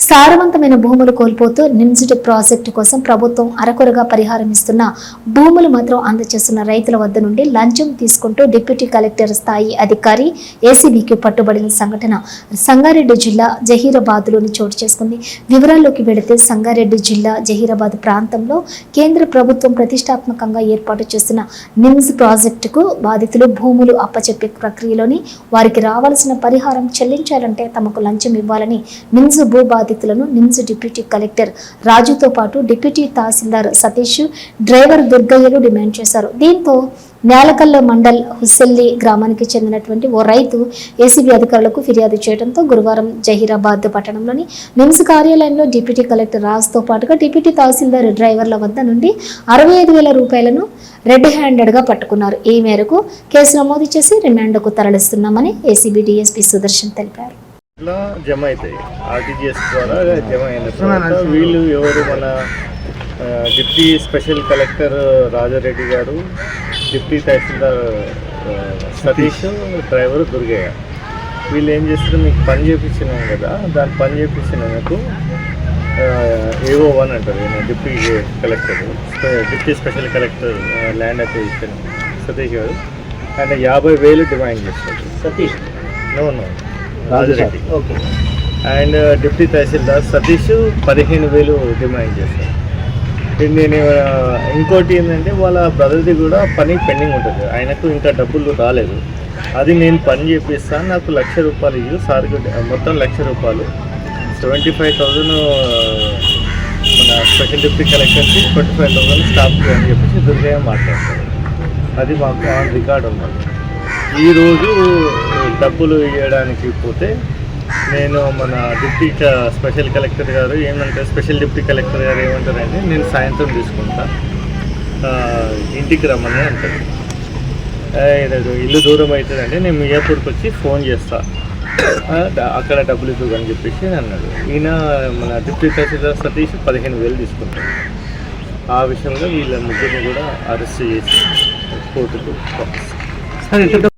సారవంతమైన భూములు కోల్పోతూ నిమ్స్డ్ ప్రాజెక్టు కోసం ప్రభుత్వం అరకొరగా పరిహారం ఇస్తున్న భూములు మాత్రం అందజేస్తున్న రైతుల వద్ద నుండి లంచం తీసుకుంటూ డిప్యూటీ కలెక్టర్ స్థాయి అధికారి ఏసీబీకి పట్టుబడిన సంఘటన సంగారెడ్డి జిల్లా జహీరాబాద్లోని చోటు చేసుకుంది. వివరాల్లోకి వెళితే సంగారెడ్డి జిల్లా జహీరాబాద్ ప్రాంతంలో కేంద్ర ప్రభుత్వం ప్రతిష్టాత్మకంగా ఏర్పాటు చేసిన నిమ్స్ ప్రాజెక్టుకు బాధితులు భూములు అప్పచెప్పే ప్రక్రియలోని వారికి రావాల్సిన పరిహారం చెల్లించాలంటే తమకు లంచం ఇవ్వాలని నిమ్స్ భూ బాధితులను నిమ్స్ డిప్యూటీ కలెక్టర్ రాజుతో పాటు డిప్యూటీ తహసీల్దార్ సతీష్ డ్రైవర్ దుర్గయ్యలు డిమాండ్ చేశారు. దీంతో నేలకల్ల మండల్ హుస్సెల్లి గ్రామానికి చెందినటువంటి ఓ రైతు ఏసీబీ అధికారులకు ఫిర్యాదు చేయడంతో గురువారం జహీరాబాద్ పట్టణంలోని నిమ్స్ కార్యాలయంలో డిప్యూటీ కలెక్టర్ రాజుతో పాటుగా డిప్యూటీ తహసీల్దార్ డ్రైవర్ల వద్ద నుండి అరవై ఐదు వేల రూపాయలను రెడ్ హ్యాండెడ్గా పట్టుకున్నారు. ఈ మేరకు కేసు నమోదు చేసి రిమాండ్కు తరలిస్తున్నామని ఏసీబీ డీఎస్పీ సుదర్శన్ తెలిపారు. లో జమ అవుతాయి. ఆర్టీజీఎస్ ద్వారా జమ అయిన వీళ్ళు ఎవరు మన ఆ, deputy special collector Rajareddy garu deputy tahsildar Satish driver Durgaiah. వీళ్ళు ఏం చేస్తారు? మీకు పని చేయించినాం కదా దాని పని చేయించినందుకు ఏఓ వన్ అంటారు ఈయన deputy collector. Deputy special collector land acquisition Satish garu. ఆయన యాభై వేలు డిమాండ్ చేస్తారు. Satish? No no. Rajareddy okay. And deputy tahsildar Satish పదిహేను వేలు డిమాండ్ చేశారు. ఇది నేను ఆ, ఇంకోటి ఏంటంటే వాళ్ళ బ్రదర్ది కూడా పని పెండింగ్ ఉంటుంది. ఆయనకు ఇంకా డబ్బులు రాలేదు. అది నేను పని చేపిస్తాను. నాకు లక్ష రూపాయలు ఇవ్వు సార్కి మొత్తం లక్ష రూపాయలు. సెవెంటీ ఫైవ్ థౌజండ్ మన స్పెషల్ డిప్యూటీ కలెక్టర్కి ట్వంటీ ఫైవ్ థౌసండ్ స్టాఫ్కి అని చెప్పేసి దుర్గయ్య మాట్లాడతారు. అది మాకు ఆన్ రికార్డ్ ఉన్నది. ఈరోజు డబ్బులు ఇవ్వడానికి పోతే నేను మన డిప్టీ స్పెషల్ కలెక్టర్ గారు ఏమంటే స్పెషల్ డిప్టీ కలెక్టర్ గారు ఏమంటారంటే నేను సాయంత్రం తీసుకుంటా. ఇంటికి రమ్మని అంటారు. ఇల్లు దూరం అవుతుందంటే నేను మియాపూర్కి వచ్చి ఫోన్ చేస్తా. అక్కడ డబ్బులు ఇద్దు అని చెప్పేసి అన్నాడు. ఈయన మన డిప్యూటీ తహసీల్దార్ సతీష్ పదిహేను వేలు తీసుకుంటాడు. ఆ విషయంలో వీళ్ళ ముగ్గురిని కూడా అరెస్ట్ చేసి కోర్టుకు సార్